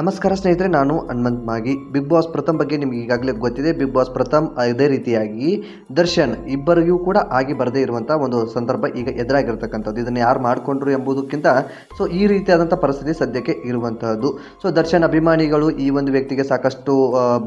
ನಮಸ್ಕಾರ ಸ್ನೇಹಿತರೆ, ನಾನು ಹನುಮಂತ್ ಮಾಗಿ. ಬಿಗ್ ಬಾಸ್ ಪ್ರಥಮ್ ಬಗ್ಗೆ ನಿಮಗೆ ಈಗಾಗಲೇ ಗೊತ್ತಿದೆ. ಬಿಗ್ ಬಾಸ್ ಪ್ರಥಮ್ ಇದೇ ರೀತಿಯಾಗಿ ದರ್ಶನ್ ಇಬ್ಬರಿಗೂ ಕೂಡ ಆಗಿ ಬರದೇ ಇರುವಂಥ ಒಂದು ಸಂದರ್ಭ ಈಗ ಎದುರಾಗಿರ್ತಕ್ಕಂಥದ್ದು. ಇದನ್ನು ಯಾರು ಮಾಡಿಕೊಂಡ್ರು ಎಂಬುದಕ್ಕಿಂತ ಸೊ, ಈ ರೀತಿಯಾದಂಥ ಪರಿಸ್ಥಿತಿ ಸದ್ಯಕ್ಕೆ ಇರುವಂತಹದ್ದು. ಸೊ ದರ್ಶನ್ ಅಭಿಮಾನಿಗಳು ಈ ಒಂದು ವ್ಯಕ್ತಿಗೆ ಸಾಕಷ್ಟು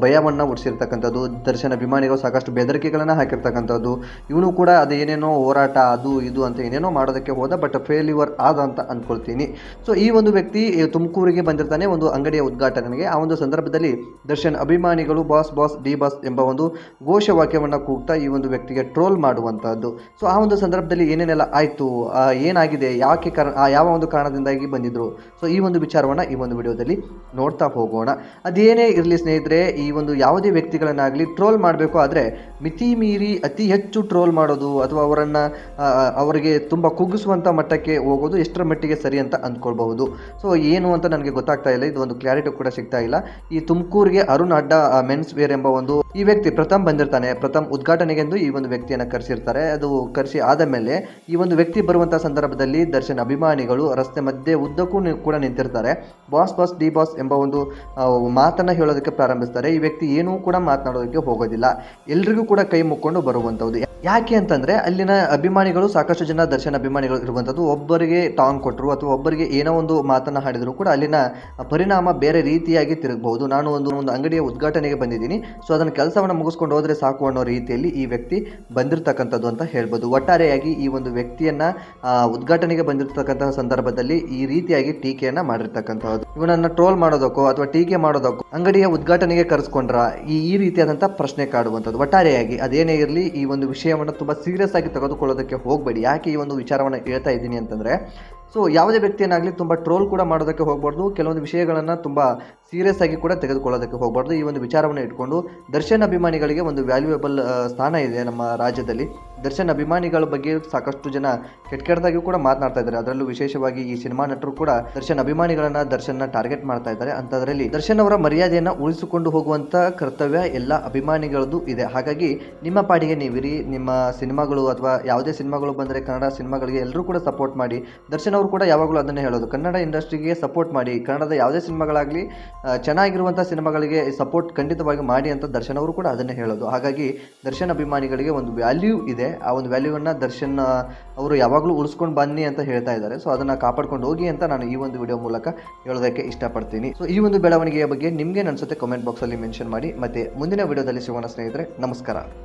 ಭಯವನ್ನು ಹುಟ್ಟಿಸಿರ್ತಕ್ಕಂಥದ್ದು ದರ್ಶನ್ ಅಭಿಮಾನಿಗಳು ಸಾಕಷ್ಟು ಬೆದರಿಕೆಗಳನ್ನು ಹಾಕಿರ್ತಕ್ಕಂಥದ್ದು. ಇವನು ಕೂಡ ಅದೇನೇನೋ ಹೋರಾಟ, ಅದು ಇದು ಅಂತ ಏನೇನೋ ಮಾಡೋದಕ್ಕೆ ಹೋದ ಬಟ್ ಫೇಲ್ಯೂರ್ ಆದ ಅಂತ ಅಂದ್ಕೊಳ್ತೀನಿ ಸೊ ಈ ಒಂದು ವ್ಯಕ್ತಿ ತುಮಕೂರಿಗೆ ಬಂದಿರ್ತಾನೆ, ಒಂದು ಅಂಗಡಿಯ ಉದ್ಘಾಟನೆಗೆ ಆ ಒಂದು ಸಂದರ್ಭದಲ್ಲಿ ದರ್ಶನ್, ಅಭಿಮಾನಿಗಳು ಬಾಸ್ ಬಾಸ್, ಡಿ ಬಾಸ್ ಎಂಬ ಒಂದು ಘೋಷವಾಕ್ಯವನ್ನು ಕೂಗ್ತಾ ಈ ಒಂದು ವ್ಯಕ್ತಿಗೆ ಟ್ರೋಲ್ ಮಾಡುವಂಥದ್ದು ಸೊ ಆ ಒಂದು ಸಂದರ್ಭದಲ್ಲಿ ಏನೇನೆಲ್ಲ ಆಯಿತು ಏನಾಗಿದೆ, ಯಾಕೆ ಕಾರಣ ಯಾವ ಒಂದು ಕಾರಣದಿಂದಾಗಿ ಬಂದಿದ್ರು? ಸೊ ಈ ಒಂದು ವಿಚಾರವನ್ನು ಈ ಒಂದು ವಿಡಿಯೋದಲ್ಲಿ ನೋಡ್ತಾ ಹೋಗೋಣ. ಅದೇನೇ ಇರಲಿ ಸ್ನೇಹಿತರೆ, ಈ ಒಂದು ಯಾವುದೇ ವ್ಯಕ್ತಿಗಳನ್ನಾಗಲಿ ಟ್ರೋಲ್ ಮಾಡಬೇಕು ಆದರೆ ಮಿತಿ ಮೀರಿ ಅತಿ ಹೆಚ್ಚು ಟ್ರೋಲ್ ಮಾಡೋದು ಅಥವಾ ಅವರನ್ನು ಅವರಿಗೆ ತುಂಬ ಕುಗ್ಗಿಸುವಂಥ ಮಟ್ಟಕ್ಕೆ ಹೋಗೋದು ಎಷ್ಟರ ಮಟ್ಟಿಗೆ ಸರಿ ಅಂತ ಅಂದ್ಕೊಳ್ಬಹುದು. ಸೊ ಏನು ಅಂತ ನನಗೆ ಗೊತ್ತಾಗ್ತಾ ಇಲ್ಲ. ಇದು ಒಂದು ಕ್ಲಾರಿಟಿ ಕೂಡ ಸಿಗ್ತಾ ಇಲ್ಲ. ಈ ತುಮಕೂರಿಗೆ ಅರುಣ್ ಅಡ್ಡ ಮೆನ್ಸ್ ವೇರ್ ಎಂಬ ಒಂದು ಈ ವ್ಯಕ್ತಿ ಪ್ರಥಮ್ ಬಂದಿರ್ತಾನೆ, ಪ್ರಥಮ್ ಉದ್ಘಾಟನೆಗೆಂದು ಈ ಒಂದು ವ್ಯಕ್ತಿಯನ್ನು ಕರೆಸಿರ್ತಾರೆ. ಅದು ಕರೆಸಿ ಆದ ಮೇಲೆ ಈ ಒಂದು ವ್ಯಕ್ತಿ ಬರುವಂತಹ ಸಂದರ್ಭದಲ್ಲಿ ದರ್ಶನ್ ಅಭಿಮಾನಿಗಳು ರಸ್ತೆ ಮಧ್ಯೆ ಉದ್ದಕ್ಕೂ ಕೂಡ ನಿಂತಿರ್ತಾರೆ. ಬಾಸ್ ಬಾಸ್, ಡಿ, ಬಾಸ್ ಎಂಬ ಒಂದು ಮಾತನ್ನ ಹೇಳೋದಕ್ಕೆ ಪ್ರಾರಂಭಿಸ್ತಾರೆ. ಈ ವ್ಯಕ್ತಿ ಏನೂ ಕೂಡ ಮಾತನಾಡೋದಕ್ಕೆ ಹೋಗೋದಿಲ್ಲ. ಎಲ್ರಿಗೂ ಕೂಡ ಕೈ ಮುಕ್ಕೊಂಡು ಬರುವಂಥದ್ದು. ಯಾಕೆ ಅಂತಂದ್ರೆ ಅಲ್ಲಿನ ಅಭಿಮಾನಿಗಳು ಸಾಕಷ್ಟು ಜನ ದರ್ಶನ ಅಭಿಮಾನಿಗಳು ಇರುವಂಥದ್ದು. ಒಬ್ಬರಿಗೆ ಟಾಂಗ್ ಕೊಟ್ಟರು ಅಥವಾ ಒಬ್ಬರಿಗೆ ಏನೋ ಒಂದು ಮಾತನ್ನ ಹಾಡಿದ್ರು ಕೂಡ ಅಲ್ಲಿನ ಪರಿಣಾಮ ಬೇರೆ ರೀತಿಯಾಗಿ ತಿರುಗಬಹುದು. ನಾನು ಒಂದು ಒಂದು ಅಂಗಡಿಯ ಉದ್ಘಾಟನೆಗೆ ಬಂದಿದ್ದೀನಿ. ಸೊ ಅದನ್ನ ಕೆಲಸವನ್ನು ಮುಗಿಸ್ಕೊಂಡು ಹೋದರೆ ಸಾಕು ಅನ್ನೋ ರೀತಿಯಲ್ಲಿ ಈ ವ್ಯಕ್ತಿ ಬಂದಿರತಕ್ಕಂಥದ್ದು ಅಂತ ಹೇಳ್ಬೋದು. ಒಟ್ಟಾರೆಯಾಗಿ ಈ ಒಂದು ವ್ಯಕ್ತಿಯನ್ನ ಉದ್ಘಾಟನೆಗೆ ಬಂದಿರತಕ್ಕಂತಹ ಸಂದರ್ಭದಲ್ಲಿ ಈ ರೀತಿಯಾಗಿ ಟೀಕೆಯನ್ನ ಮಾಡಿರ್ತಕ್ಕಂಥದ್ದು. ಇವನನ್ನು ಟ್ರೋಲ್ ಮಾಡೋದಕ್ಕೋ ಅಥವಾ ಟೀಕೆ ಮಾಡೋದಕ್ಕೋ ಅಂಗಡಿಯ ಉದ್ಘಾಟನೆಗೆ ಕರೆಸ್ಕೊಂಡ್ರ ಈ ಈ ರೀತಿಯಾದಂಥ ಪ್ರಶ್ನೆ ಕಾಡುವಂಥದ್ದು. ಒಟ್ಟಾರೆಯಾಗಿ ಅದೇನೇ ಇರಲಿ, ಈ ಒಂದು ವಿಷಯವನ್ನು ತುಂಬ ಸೀರಿಯಸ್ ಆಗಿ ತೆಗೆದುಕೊಳ್ಳೋದಕ್ಕೆ ಹೋಗಬೇಡಿ. ಯಾಕೆ ಈ ಒಂದು ವಿಚಾರವನ್ನು ಹೇಳ್ತಾ ಇದ್ದೀನಿ ಅಂತಂದರೆ ಸೊ ಯಾವುದೇ ವ್ಯಕ್ತಿಯನ್ನಾಗಲಿ ತುಂಬ ಟ್ರೋಲ್ ಕೂಡ ಮಾಡೋದಕ್ಕೆ ಹೋಗ್ಬಾರ್ದು. ಕೆಲವೊಂದು ವಿಷಯಗಳನ್ನು ತುಂಬ ಸೀರಿಯಸ್ ಆಗಿ ಕೂಡ ತೆಗೆದುಕೊಳ್ಳೋದಕ್ಕೆ ಹೋಗಬಾರ್ದು. ಈ ಒಂದು ವಿಚಾರವನ್ನು ಇಟ್ಕೊಂಡು ದರ್ಶನ್ ಅಭಿಮಾನಿಗಳಿಗೆ ಒಂದು ವ್ಯಾಲ್ಯೂಯಬಲ್ ಸ್ಥಾನ ಇದೆ ನಮ್ಮ ರಾಜ್ಯದಲ್ಲಿ. ದರ್ಶನ್ ಅಭಿಮಾನಿಗಳ ಬಗ್ಗೆ ಸಾಕಷ್ಟು ಜನ ಕೆಟ್ಟ ಕೆಟ್ಟದಾಗಿ ಕೂಡ ಮಾತನಾಡ್ತಾ ಇದ್ದಾರೆ. ಅದರಲ್ಲೂ ವಿಶೇಷವಾಗಿ ಈ ಸಿನಿಮಾ ನಟರು ಕೂಡ ದರ್ಶನ್ ಅಭಿಮಾನಿಗಳನ್ನ ದರ್ಶನ್ನ ಟಾರ್ಗೆಟ್ ಮಾಡ್ತಾ ಇದ್ದಾರೆ. ಅಂತದ್ರಲ್ಲಿ ದರ್ಶನ್ ಅವರ ಮರ್ಯಾದೆಯನ್ನ ಉಳಿಸಿಕೊಂಡು ಹೋಗುವಂತ ಕರ್ತವ್ಯ ಎಲ್ಲ ಅಭಿಮಾನಿಗಳದ್ದು ಇದೆ. ಹಾಗಾಗಿ ನಿಮ್ಮ ಪಾಡಿಗೆ ನೀವಿರಿ. ನಿಮ್ಮ ಸಿನಿಮಾಗಳು ಅಥವಾ ಯಾವುದೇ ಸಿನಿಮಾಗಳು ಬಂದರೆ ಕನ್ನಡ ಸಿನಿಮಾಗಳಿಗೆ ಎಲ್ಲರೂ ಕೂಡ ಸಪೋರ್ಟ್ ಮಾಡಿ. ದರ್ಶನ್ ಅವರು ಕೂಡ ಯಾವಾಗಲೂ ಅದನ್ನೇ ಹೇಳೋದು. ಕನ್ನಡ ಇಂಡಸ್ಟ್ರಿಗೆ ಸಪೋರ್ಟ್ ಮಾಡಿ. ಕನ್ನಡದ ಯಾವುದೇ ಸಿನಿಮಾಗಳಾಗಲಿ ಚೆನ್ನಾಗಿರುವಂಥ ಸಿನಿಮಾಗಳಿಗೆ ಸಪೋರ್ಟ್ ಖಂಡಿತವಾಗಿ ಮಾಡಿ ಅಂತ ದರ್ಶನ್ ಅವರು ಕೂಡ ಅದನ್ನೇ ಹೇಳೋದು. ಹಾಗಾಗಿ ದರ್ಶನ್ ಅಭಿಮಾನಿಗಳಿಗೆ ಒಂದು ವ್ಯಾಲ್ಯೂ ಇದೆ. ಆ ಒಂದು ವ್ಯಾಲ್ಯೂವನ್ನು ದರ್ಶನ್ ಅವರು ಯಾವಾಗಲೂ ಉಳಿಸ್ಕೊಂಡು ಬನ್ನಿ ಅಂತ ಹೇಳ್ತಾ ಇದ್ದಾರೆ. ಸೊ ಅದನ್ನು ಕಾಪಾಡ್ಕೊಂಡು ಹೋಗಿ ಅಂತ ನಾನು ಈ ಒಂದು ವಿಡಿಯೋ ಮೂಲಕ ಹೇಳೋದಕ್ಕೆ ಇಷ್ಟಪಡ್ತೀನಿ. ಸೊ ಈ ಒಂದು ಬೆಳವಣಿಗೆಯ ಬಗ್ಗೆ ನಿಮಗೆ ಅನ್ಸುತ್ತೆ ಕಮೆಂಟ್ ಬಾಕ್ಸಲ್ಲಿ ಮೆನ್ಷನ್ ಮಾಡಿ. ಮತ್ತೆ ಮುಂದಿನ ವಿಡಿಯೋದಲ್ಲಿ ಸಿಗೋಣ ಸ್ನೇಹಿತರೆ, ನಮಸ್ಕಾರ.